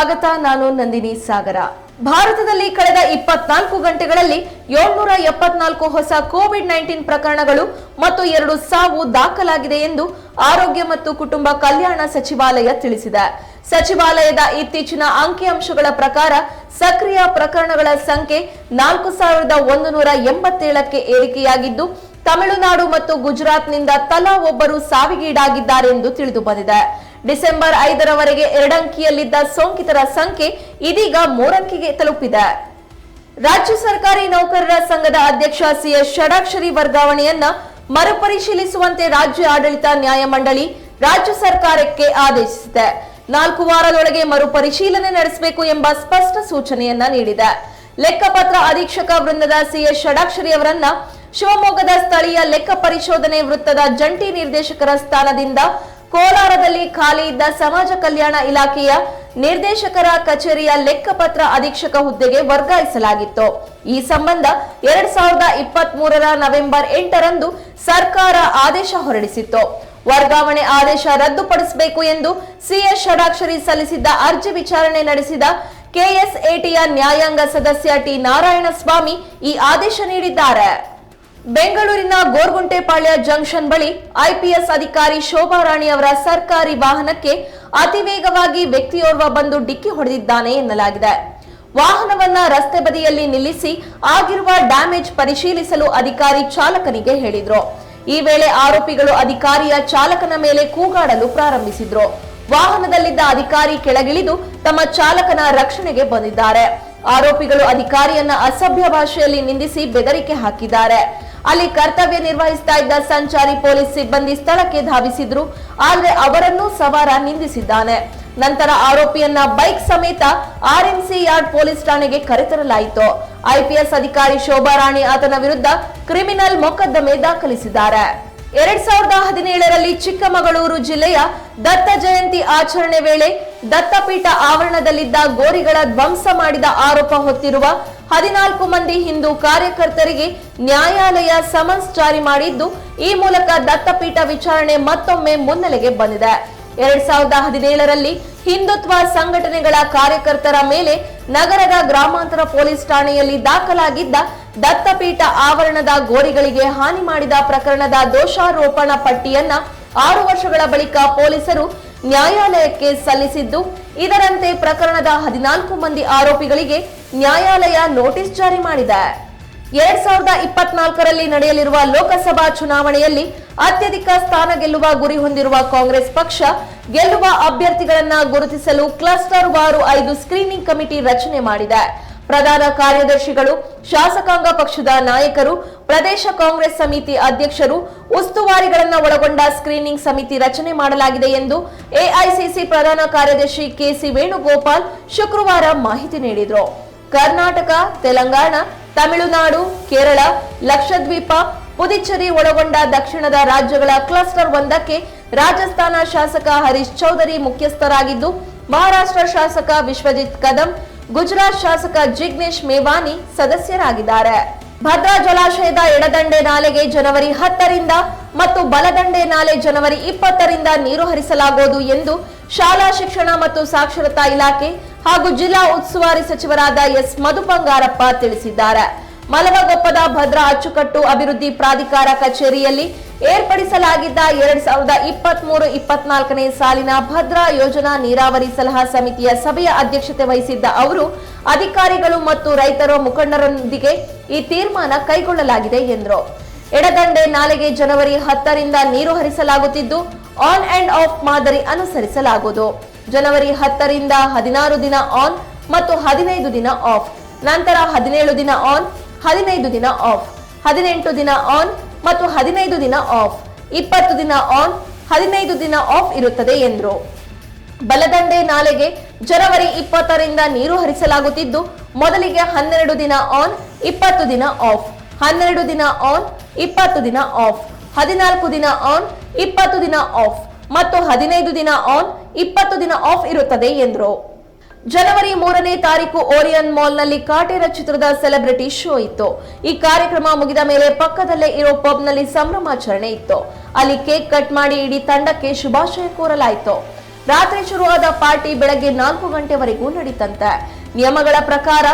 ಸ್ವಾಗತ, ನಾನು ನಂದಿನಿ ಸಾಗರ. ಭಾರತದಲ್ಲಿ ಕಳೆದ ಇಪ್ಪತ್ನಾಲ್ಕು ಗಂಟೆಗಳಲ್ಲಿ ಏಳ್ನೂರ ಎಪ್ಪತ್ನಾಲ್ಕು ಹೊಸ ಕೋವಿಡ್ ನೈನ್ಟೀನ್ ಪ್ರಕರಣಗಳು ಮತ್ತು ಎರಡು ಸಾವು ದಾಖಲಾಗಿದೆ ಎಂದು ಆರೋಗ್ಯ ಮತ್ತು ಕುಟುಂಬ ಕಲ್ಯಾಣ ಸಚಿವಾಲಯ ತಿಳಿಸಿದೆ. ಸಚಿವಾಲಯದ ಇತ್ತೀಚಿನ ಅಂಕಿಅಂಶಗಳ ಪ್ರಕಾರ ಸಕ್ರಿಯ ಪ್ರಕರಣಗಳ ಸಂಖ್ಯೆ ನಾಲ್ಕು ಸಾವಿರದ ಒಂದು ನೂರ ಎಂಬತ್ತೇಳಕ್ಕೆ ಏರಿಕೆಯಾಗಿದ್ದು, ತಮಿಳುನಾಡು ಮತ್ತು ಗುಜರಾತ್ನಿಂದ ತಲಾ ಒಬ್ಬರು ಸಾವಿಗೀಡಾಗಿದ್ದಾರೆ ಎಂದು ತಿಳಿದು ಬಂದಿದೆ ಡಿಸೆಂಬರ್ ಐದರವರೆಗೆ ಎರಡಂಕಿಯಲ್ಲಿದ್ದ ಸೋಂಕಿತರ ಸಂಖ್ಯೆ ಇದೀಗ ಮೂರಂಕಿಗೆ ತಲುಪಿದೆ. ರಾಜ್ಯ ಸರ್ಕಾರಿ ನೌಕರರ ಸಂಘದ ಅಧ್ಯಕ್ಷ ಸಿಎಸ್ ಷಡಾಕ್ಷರಿ ವರ್ಗಾವಣೆಯನ್ನ ಮರುಪರಿಶೀಲಿಸುವಂತೆ ರಾಜ್ಯ ಆಡಳಿತ ನ್ಯಾಯಮಂಡಳಿ ರಾಜ್ಯ ಸರ್ಕಾರಕ್ಕೆ ಆದೇಶಿಸಿದೆ. ನಾಲ್ಕು ವಾರದೊಳಗೆ ಮರುಪರಿಶೀಲನೆ ನಡೆಸಬೇಕು ಎಂಬ ಸ್ಪಷ್ಟ ಸೂಚನೆಯನ್ನ ನೀಡಿದೆ. ಲೆಕ್ಕಪತ್ರ ಅಧೀಕ್ಷಕ ವೃಂದದ ಸಿಎಸ್ ಷಡಾಕ್ಷರಿ ಅವರನ್ನ ಶಿವಮೊಗ್ಗದ ಸ್ಥಳೀಯ ಲೆಕ್ಕ ಪರಿಶೋಧನೆ ವೃತ್ತದ ಜಂಟಿ ನಿರ್ದೇಶಕರ ಸ್ಥಾನದಿಂದ ಕೋಲಾರದಲ್ಲಿ ಖಾಲಿ ಇದ್ದ ಸಮಾಜ ಕಲ್ಯಾಣ ಇಲಾಖೆಯ ನಿರ್ದೇಶಕರ ಕಚೇರಿಯ ಲೆಕ್ಕಪತ್ರ ಅಧೀಕ್ಷಕ ಹುದ್ದೆಗೆ ವರ್ಗಾಯಿಸಲಾಗಿತ್ತು. ಈ ಸಂಬಂಧ ಎರಡ್ ಸಾವಿರದ ಇಪ್ಪತ್ತ್ ಮೂರರ ನವೆಂಬರ್ ಎಂಟರಂದು ಸರ್ಕಾರ ಆದೇಶ ಹೊರಡಿಸಿತ್ತು. ವರ್ಗಾವಣೆ ಆದೇಶ ರದ್ದುಪಡಿಸಬೇಕು ಎಂದು ಸಿಎಸ್ ಷಡಾಕ್ಷರಿ ಸಲ್ಲಿಸಿದ್ದ ಅರ್ಜಿ ವಿಚಾರಣೆ ನಡೆಸಿದ ಕೆಎಸ್ಎಟಿಯ ನ್ಯಾಯಾಂಗ ಸದಸ್ಯ ಟಿ ನಾರಾಯಣಸ್ವಾಮಿ ಈ ಆದೇಶ ನೀಡಿದ್ದಾರೆ. ಬೆಂಗಳೂರಿನ ಗೋರ್ಗುಂಟೆಪಾಳ್ಯ ಜಂಕ್ಷನ್ ಬಳಿ ಐಪಿಎಸ್ ಅಧಿಕಾರಿ ಶೋಭಾರಾಣಿ ಅವರ ಸರ್ಕಾರಿ ವಾಹನಕ್ಕೆ ಅತಿ ವೇಗವಾಗಿ ವ್ಯಕ್ತಿಯೋರ್ವ ಬಂದು ಡಿಕ್ಕಿ ಹೊಡೆದಿದ್ದಾನೆ ಎನ್ನಲಾಗಿದೆ. ವಾಹನವನ್ನ ರಸ್ತೆ ಬದಿಯಲ್ಲಿ ನಿಲ್ಲಿಸಿ ಆಗಿರುವ ಡ್ಯಾಮೇಜ್ ಪರಿಶೀಲಿಸಲು ಅಧಿಕಾರಿ ಚಾಲಕನಿಗೆ ಹೇಳಿದ್ರು. ಈ ವೇಳೆ ಆರೋಪಿಗಳು ಅಧಿಕಾರಿಯ ಚಾಲಕನ ಮೇಲೆ ಕೂಗಾಡಲು ಪ್ರಾರಂಭಿಸಿದ್ರು. ವಾಹನದಲ್ಲಿದ್ದ ಅಧಿಕಾರಿ ಕೆಳಗಿಳಿದು ತಮ್ಮ ಚಾಲಕನ ರಕ್ಷಣೆಗೆ ಬಂದಿದ್ದಾರೆ. ಆರೋಪಿಗಳು ಅಧಿಕಾರಿಯನ್ನ ಅಸಭ್ಯ ಭಾಷೆಯಲ್ಲಿ ನಿಂದಿಸಿ ಬೆದರಿಕೆ ಹಾಕಿದ್ದಾರೆ. ಅಲ್ಲಿ ಕರ್ತವ್ಯ ನಿರ್ವಹಿಸ್ತಾ ಇದ್ದ ಸಂಚಾರಿ ಪೊಲೀಸ್ ಸಿಬ್ಬಂದಿ ಸ್ಥಳಕ್ಕೆ ಧಾವಿಸಿದ್ರು. ಆದರೆ ಅವರನ್ನು ಸವಾರ ನಿಂದಿಸಿದ್ದಾನೆ. ನಂತರ ಆರೋಪಿಯನ್ನ ಬೈಕ್ ಸಮೇತ ಆರ್ಎಂಸಿ ಯಾರ್ಡ್ ಪೊಲೀಸ್ ಠಾಣೆಗೆ ಕರೆತರಲಾಯಿತು. ಐಪಿಎಸ್ ಅಧಿಕಾರಿ ಶೋಭಾರಾಣಿ ಆತನ ವಿರುದ್ಧ ಕ್ರಿಮಿನಲ್ ಮೊಕದ್ದಮೆ ದಾಖಲಿಸಿದ್ದಾರೆ. ಎರಡ್ ಸಾವಿರದ ಹದಿನೇಳರಲ್ಲಿ ಚಿಕ್ಕಮಗಳೂರು ಜಿಲ್ಲೆಯ ದತ್ತ ಜಯಂತಿ ಆಚರಣೆ ವೇಳೆ ದತ್ತಪೀಠ ಆವರಣದಲ್ಲಿದ್ದ ಗೋರಿಗಳ ಧ್ವಂಸ ಮಾಡಿದ ಆರೋಪ ಹೊತ್ತಿರುವ ಹದಿನಾಲ್ಕು ಮಂದಿ ಹಿಂದೂ ಕಾರ್ಯಕರ್ತರಿಗೆ ನ್ಯಾಯಾಲಯ ಸಮನ್ಸ್ ಜಾರಿ ಮಾಡಿದ್ದು, ಈ ಮೂಲಕ ದತ್ತಪೀಠ ವಿಚಾರಣೆ ಮತ್ತೊಮ್ಮೆ ಮುನ್ನೆಲೆಗೆ ಬಂದಿದೆ. ಎರಡ್ ಸಾವಿರದ ಹದಿನೇಳರಲ್ಲಿ ಹಿಂದುತ್ವ ಸಂಘಟನೆಗಳ ಕಾರ್ಯಕರ್ತರ ಮೇಲೆ ನಗರದ ಗ್ರಾಮಾಂತರ ಪೊಲೀಸ್ ಠಾಣೆಯಲ್ಲಿ ದಾಖಲಾಗಿದ್ದ ದತ್ತಪೀಠ ಆವರಣದ ಗೋರಿಗಳಿಗೆ ಹಾನಿ ಮಾಡಿದ ಪ್ರಕರಣದ ದೋಷಾರೋಪಣ ಪಟ್ಟಿಯನ್ನ ಆರು ವರ್ಷಗಳ ಬಳಿಕ ಪೊಲೀಸರು ನ್ಯಾಯಾಲಯಕ್ಕೆ ಸಲ್ಲಿಸಿದ್ದು, ಇದರಂತೆ ಪ್ರಕರಣದ ಹದಿನಾಲ್ಕು ಮಂದಿ ಆರೋಪಿಗಳಿಗೆ ನ್ಯಾಯಾಲಯ ನೋಟಿಸ್ ಜಾರಿ ಮಾಡಿದೆ. ಎರಡ್ ಸಾವಿರದ ಇಪ್ಪತ್ನಾಲ್ಕರಲ್ಲಿ ನಡೆಯಲಿರುವ ಲೋಕಸಭಾ ಚುನಾವಣೆಯಲ್ಲಿ ಅತ್ಯಧಿಕ ಸ್ಥಾನ ಗೆಲ್ಲುವ ಗುರಿ ಹೊಂದಿರುವ ಕಾಂಗ್ರೆಸ್ ಪಕ್ಷ ಗೆಲ್ಲುವ ಅಭ್ಯರ್ಥಿಗಳನ್ನ ಗುರುತಿಸಲು ಕ್ಲಸ್ಟರ್ ವಾರು ಐದು ಸ್ಕ್ರೀನಿಂಗ್ ಕಮಿಟಿ ರಚನೆ ಮಾಡಿದೆ. ಪ್ರಧಾನ ಕಾರ್ಯದರ್ಶಿಗಳು, ಶಾಸಕಾಂಗ ಪಕ್ಷದ ನಾಯಕರು, ಪ್ರದೇಶ ಕಾಂಗ್ರೆಸ್ ಸಮಿತಿ ಅಧ್ಯಕ್ಷರು, ಉಸ್ತುವಾರಿಗಳನ್ನು ಒಳಗೊಂಡ ಸ್ಕ್ರೀನಿಂಗ್ ಸಮಿತಿ ರಚನೆ ಮಾಡಲಾಗಿದೆ ಎಂದು ಎಐಸಿಸಿ ಪ್ರಧಾನ ಕಾರ್ಯದರ್ಶಿ ಕೆಸಿ ವೇಣುಗೋಪಾಲ್ ಶುಕ್ರವಾರ ಮಾಹಿತಿ ನೀಡಿದರು. ಕರ್ನಾಟಕ, ತೆಲಂಗಾಣ, ತಮಿಳುನಾಡು, ಕೇರಳ, ಲಕ್ಷದ್ವೀಪ, ಪುದುಚೇರಿ ಒಳಗೊಂಡ ದಕ್ಷಿಣದ ರಾಜ್ಯಗಳ ಕ್ಲಸ್ಟರ್ ಒಂದಕ್ಕೆ ರಾಜಸ್ಥಾನ ಶಾಸಕ ಹರೀಶ್ ಚೌಧರಿ ಮುಖ್ಯಸ್ಥರಾಗಿದ್ದು, ಮಹಾರಾಷ್ಟ್ರ ಶಾಸಕ ವಿಶ್ವಜಿತ್ ಕದಂ ಗುಜರಾತ್ ಶಾಸಕ ಜಿಗ್ನೇಶ್ ಮೇವಾನಿ ಸದಸ್ಯರಾಗಿದ್ದಾರೆ. ಭದ್ರಾ ಜಲಾಶಯದ ಎಡದಂಡೆ ನಾಲೆಗೆ ಜನವರಿ ಹತ್ತರಿಂದ ಮತ್ತು ಬಲದಂಡೆ ನಾಲೆ ಜನವರಿ ಇಪ್ಪತ್ತರಿಂದ ನೀರು ಹರಿಸಲಾಗುವುದು ಎಂದು ಶಾಲಾ ಶಿಕ್ಷಣ ಮತ್ತು ಸಾಕ್ಷರತಾ ಇಲಾಖೆ ಹಾಗೂ ಜಿಲ್ಲಾ ಉಸ್ತುವಾರಿ ಸಚಿವರಾದ ಎಸ್ ಮಧುಪಂಗಾರಪ್ಪ ತಿಳಿಸಿದ್ದಾರೆ. ಮಲವಗೊಪ್ಪದ ಭದ್ರಾ ಅಚ್ಚುಕಟ್ಟು ಅಭಿವೃದ್ಧಿ ಪ್ರಾಧಿಕಾರ ಕಚೇರಿಯಲ್ಲಿ ಏರ್ಪಡಿಸಲಾಗಿದ್ದ ಎರಡ್ ಸಾವಿರದ ಇಪ್ಪತ್ತ್ ಮೂರು ಇಪ್ಪತ್ನಾಲ್ಕನೇ ಸಾಲಿನ ಭದ್ರಾ ಯೋಜನಾ ನೀರಾವರಿ ಸಲಹಾ ಸಮಿತಿಯ ಸಭೆಯ ಅಧ್ಯಕ್ಷತೆ ವಹಿಸಿದ್ದ ಅವರು, ಅಧಿಕಾರಿಗಳು ಮತ್ತು ರೈತರ ಮುಖಂಡರೊಂದಿಗೆ ಈ ತೀರ್ಮಾನ ಕೈಗೊಳ್ಳಲಾಗಿದೆ ಎಂದರು. ಎಡದಂಡೆ ನಾಲೆಗೆ ಜನವರಿ ಹತ್ತರಿಂದ ನೀರು ಹರಿಸಲಾಗುತ್ತಿದ್ದು, ಆನ್ ಅಂಡ್ ಆಫ್ ಮಾದರಿ ಅನುಸರಿಸಲಾಗುವುದು. ಜನವರಿ ಹತ್ತರಿಂದ ಹದಿನಾರು ದಿನ ಆನ್ ಮತ್ತು ಹದಿನೈದು ದಿನ ಆಫ್. ನಂತರ ಹದಿನೇಳು ದಿನ ಆನ್ ಹದಿನೈದು ದಿನ ಆಫ್ ಹದಿನೆಂಟು ದಿನ ಆನ್ ಮತ್ತು ಹದಿನೈದು ದಿನ ಆಫ್ ಇಪ್ಪತ್ತು ದಿನ ಆನ್ ಹದಿನೈದು ದಿನ ಆಫ್ ಇರುತ್ತದೆ ಎಂದರು. ಬಲದಂಡೆ ನಾಲೆಗೆ ಜನವರಿ ಇಪ್ಪತ್ತರಿಂದ ನೀರು ಹರಿಸಲಾಗುತ್ತಿದ್ದು, ಮೊದಲಿಗೆ ಹನ್ನೆರಡು ದಿನ ಆನ್ ಇಪ್ಪತ್ತು ದಿನ ಆಫ್ ಹನ್ನೆರಡು ದಿನ ಆನ್ ಇಪ್ಪತ್ತು ದಿನ ಆಫ್ ಹದಿನಾಲ್ಕು ದಿನ ಆನ್ ಇಪ್ಪತ್ತು ದಿನ ಆಫ್ ಮತ್ತು ಹದಿನೈದು ದಿನ ಆನ್ ಇಪ್ಪತ್ತು ದಿನ ಆಫ್ ಇರುತ್ತದೆ ಎಂದರು. ಜನವರಿ ಮೂರನೇ ತಾರೀಕು ಓರಿಯನ್ ಮಾಲ್ನಲ್ಲಿ ಕಾಟೇರ ಚಿತ್ರದ ಸೆಲೆಬ್ರಿಟಿ ಶೋ ಇತ್ತು. ಈ ಕಾರ್ಯಕ್ರಮ ಮುಗಿದ ಮೇಲೆ ಪಕ್ಕದಲ್ಲೇ ಇರೋ ಪಬ್ನಲ್ಲಿ ಸಂಭ್ರಮಾಚರಣೆ ಇತ್ತು. ಅಲ್ಲಿ ಕೇಕ್ ಕಟ್ ಮಾಡಿ ಇಡೀ ತಂಡಕ್ಕೆ ಶುಭಾಶಯ ಕೋರಲಾಯಿತು. ರಾತ್ರಿ ಶುರುವಾದ ಪಾರ್ಟಿ ಬೆಳಗ್ಗೆ ನಾಲ್ಕು ಗಂಟೆವರೆಗೂ ನಡೀತಂತೆ. ನಿಯಮಗಳ ಪ್ರಕಾರ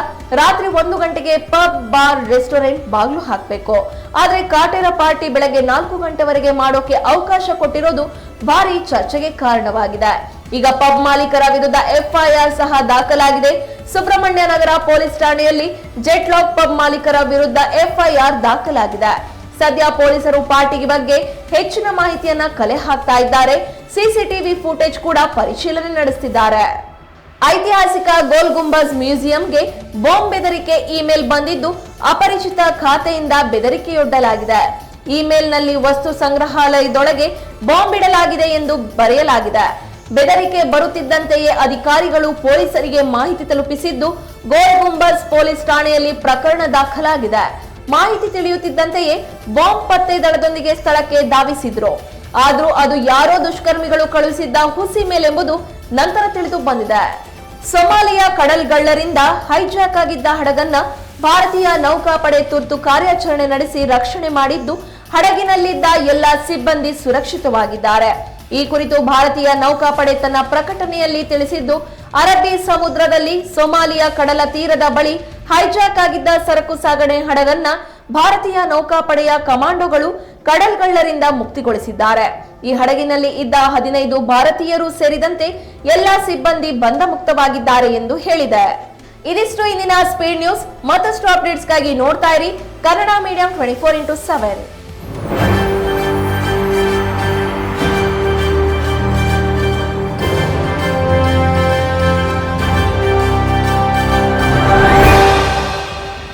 ರಾತ್ರಿ ಒಂದು ಗಂಟೆಗೆ ಪಬ್, ಬಾರ್, ರೆಸ್ಟೋರೆಂಟ್ ಬಾಗಿಲು ಹಾಕಬೇಕು. ಆದರೆ ಕಾಟೇರ ಪಾರ್ಟಿ ಬೆಳಗ್ಗೆ ನಾಲ್ಕು ಗಂಟೆವರೆಗೆ ಮಾಡೋಕೆ ಅವಕಾಶ ಕೊಟ್ಟಿರೋದು ಭಾರಿ ಚರ್ಚೆಗೆ ಕಾರಣವಾಗಿದೆ. ಈಗ ಪಬ್ ಮಾಲೀಕರ ವಿರುದ್ಧ ಎಫ್ಐಆರ್ ಸಹ ದಾಖಲಾಗಿದೆ. ಸುಬ್ರಹ್ಮಣ್ಯ ನಗರ ಪೊಲೀಸ್ ಠಾಣೆಯಲ್ಲಿ ಜೆಟ್ಲಾಕ್ ಪಬ್ ಮಾಲೀಕರ ವಿರುದ್ಧ ಎಫ್ಐಆರ್ ದಾಖಲಾಗಿದೆ. ಸದ್ಯ ಪೊಲೀಸರು ಪಾರ್ಟಿ ಬಗ್ಗೆ ಹೆಚ್ಚಿನ ಮಾಹಿತಿಯನ್ನ ಕಲೆ ಹಾಕ್ತಾ ಇದ್ದಾರೆ. ಸಿಸಿಟಿವಿ ಫುಟೇಜ್ ಕೂಡ ಪರಿಶೀಲನೆ ನಡೆಸಿದ್ದಾರೆ ಐತಿಹಾಸಿಕ ಗೋಲ್ ಗುಂಬಜ್ ಮ್ಯೂಸಿಯಂಗೆ ಬಾಂಬ್ ಬೆದರಿಕೆ ಇಮೇಲ್ ಬಂದಿದ್ದು ಅಪರಿಚಿತ ಖಾತೆಯಿಂದ ಬೆದರಿಕೆಯೊಡ್ಡಲಾಗಿದೆ. ಇಮೇಲ್ನಲ್ಲಿ ವಸ್ತು ಸಂಗ್ರಹಾಲಯದೊಳಗೆ ಬಾಂಬ್ ಇಡಲಾಗಿದೆ ಎಂದು ಬರೆಯಲಾಗಿದೆ. ಬೆದರಿಕೆ ಬರುತ್ತಿದ್ದಂತೆಯೇ ಅಧಿಕಾರಿಗಳು ಪೊಲೀಸರಿಗೆ ಮಾಹಿತಿ ತಲುಪಿಸಿದ್ದು ಗೋಲ್ಗುಂಬಸ್ ಪೊಲೀಸ್ ಠಾಣೆಯಲ್ಲಿ ಪ್ರಕರಣ ದಾಖಲಾಗಿದೆ. ಮಾಹಿತಿ ತಿಳಿಯುತ್ತಿದ್ದಂತೆಯೇ ಬಾಂಬ್ ಪತ್ತೆ ದಳದೊಂದಿಗೆ ಸ್ಥಳಕ್ಕೆ ಧಾವಿಸಿದ್ರು. ಆದ್ರೂ ಅದು ಯಾರೋ ದುಷ್ಕರ್ಮಿಗಳು ಕಳುಹಿಸಿದ್ದ ಹುಸಿ ಮೇಲೆಂಬುದು ನಂತರ ತಿಳಿದು ಬಂದಿದೆ. ಸೊಮಾಲಿಯಾ ಕಡಲ್ಗಳ್ಳರಿಂದ ಹೈಜಾಕ್ ಆಗಿದ್ದ ಹಡಗನ್ನ ಭಾರತೀಯ ನೌಕಾಪಡೆ ತುರ್ತು ಕಾರ್ಯಾಚರಣೆ ನಡೆಸಿ ರಕ್ಷಣೆ ಮಾಡಿದ್ದು, ಹಡಗಿನಲ್ಲಿದ್ದ ಎಲ್ಲ ಸಿಬ್ಬಂದಿ ಸುರಕ್ಷಿತವಾಗಿದ್ದಾರೆ. ಈ ಕುರಿತು ಭಾರತೀಯ ನೌಕಾಪಡೆ ತನ್ನ ಪ್ರಕಟಣೆಯಲ್ಲಿ ತಿಳಿಸಿದ್ದು, ಅರಬ್ಬಿ ಸಮುದ್ರದಲ್ಲಿ ಸೊಮಾಲಿಯಾ ಕಡಲ ತೀರದ ಬಳಿ ಹೈಜಾಕ್ ಆಗಿದ್ದ ಸರಕು ಸಾಗಣೆ ಹಡಗನ್ನ ಭಾರತೀಯ ನೌಕಾಪಡೆಯ ಕಮಾಂಡೋಗಳು ಕಡಲ್ಗಳ್ಳರಿಂದ ಮುಕ್ತಿಗೊಳಿಸಿದ್ದಾರೆ. ಈ ಹಡಗಿನಲ್ಲಿ ಇದ್ದ ಹದಿನೈದು ಭಾರತೀಯರು ಸೇರಿದಂತೆ ಎಲ್ಲಾ ಸಿಬ್ಬಂದಿ ಬಂಧ ಮುಕ್ತವಾಗಿದ್ದಾರೆ ಎಂದು ಹೇಳಿದೆ. ಇದಿಷ್ಟು ಇಂದಿನ ಸ್ಪೀಡ್ ನ್ಯೂಸ್. ಮತ್ತಷ್ಟು ಅಪ್ಡೇಟ್ಸ್ಗಾಗಿ ನೋಡ್ತಾ ಇರಿ Kannada medium twenty four into seven